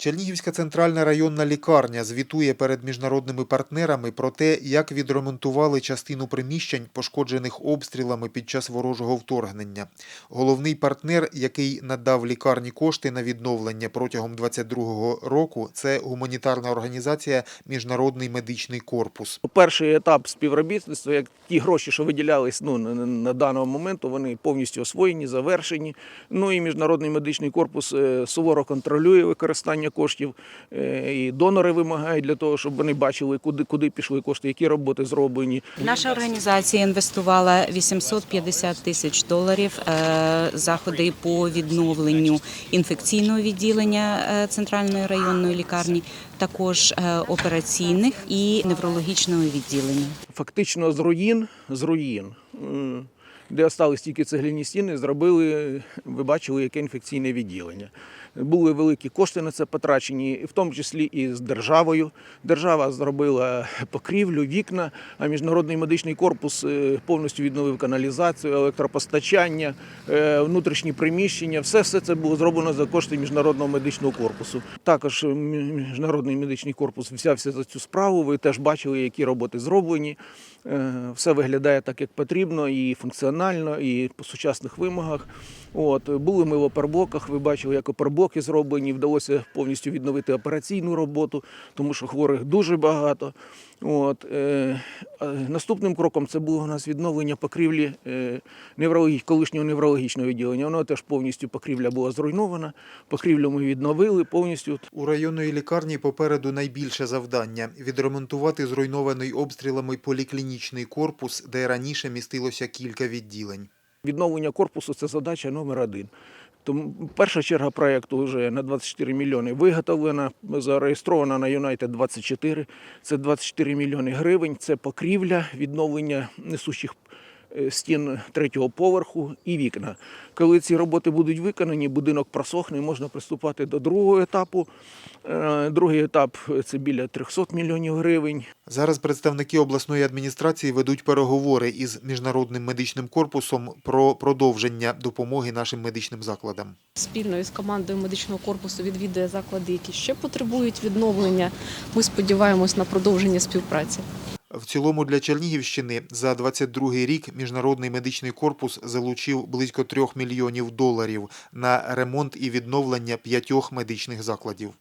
Чернігівська центральна районна лікарня звітує перед міжнародними партнерами про те, як відремонтували частину приміщень, пошкоджених обстрілами під час ворожого вторгнення. Головний партнер, який надав лікарні кошти на відновлення протягом 22-го року, це гуманітарна організація Міжнародний медичний корпус. Перший етап співробітництва, як ті гроші, що виділялись ну, на даного моменту, вони повністю освоєні, завершені. Ну і міжнародний медичний корпус е, суворо контролює використання коштів. е, І донори вимагають для того, щоб вони бачили, куди, куди пішли кошти, які роботи зроблені. Наша організація інвестувала 850 тисяч доларів е, заходи по відновленню інфекційного відділення е, центральної районної лікарні, також операційних і неврологічного відділення. Фактично з руїн, з руїн, де остались тільки цегляні стіни, зробили, ви бачили, яке інфекційне відділення. Були великі кошти на це потрачені, в тому числі і з державою. Держава зробила покрівлю, вікна, а міжнародний медичний корпус е, повністю відновив каналізацію, електропостачання, е, внутрішні приміщення. Все, все це було зроблено за кошти міжнародного медичного корпусу. Також міжнародний медичний корпус взявся за цю справу. Ви теж бачили, які роботи зроблені. Е, Все виглядає так, як потрібно, і функціонально, і по сучасних вимогах. От були ми в оперблоках. Ви бачили, як оперблоки зроблені. Вдалося повністю відновити операційну роботу, тому що хворих дуже багато. От е, наступним кроком це було у нас відновлення покрівлі е, неврологі- колишнього неврологічного відділення. Воно теж повністю покрівля була зруйнована. Покрівлю ми відновили повністю. У районної лікарні попереду найбільше завдання – відремонтувати зруйнований обстрілами поліклінічний корпус, де раніше містилося кілька відділень. Відновлення корпусу це задача номер один. Тому перша черга проєкту вже на 24 мільйони виготовлена, зареєстрована на Юнайтед 24. Це 24 мільйони гривень. Це покрівля, відновлення несущих стін третього поверху і вікна. Коли ці роботи будуть виконані, будинок просохне, і можна приступати до другого етапу. Е, Другий етап це біля 300 мільйонів гривень. Зараз представники обласної адміністрації ведуть переговори із міжнародним медичним корпусом про продовження допомоги нашим медичним закладам. спільно із командою медичного корпусу відвідує заклади, які ще потребують відновлення. Ми сподіваємось на продовження співпраці. В цілому для Чернігівщини за 22 рік міжнародний медичний корпус залучив близько 3 мільйонів доларів на ремонт і відновлення п'ятьох медичних закладів.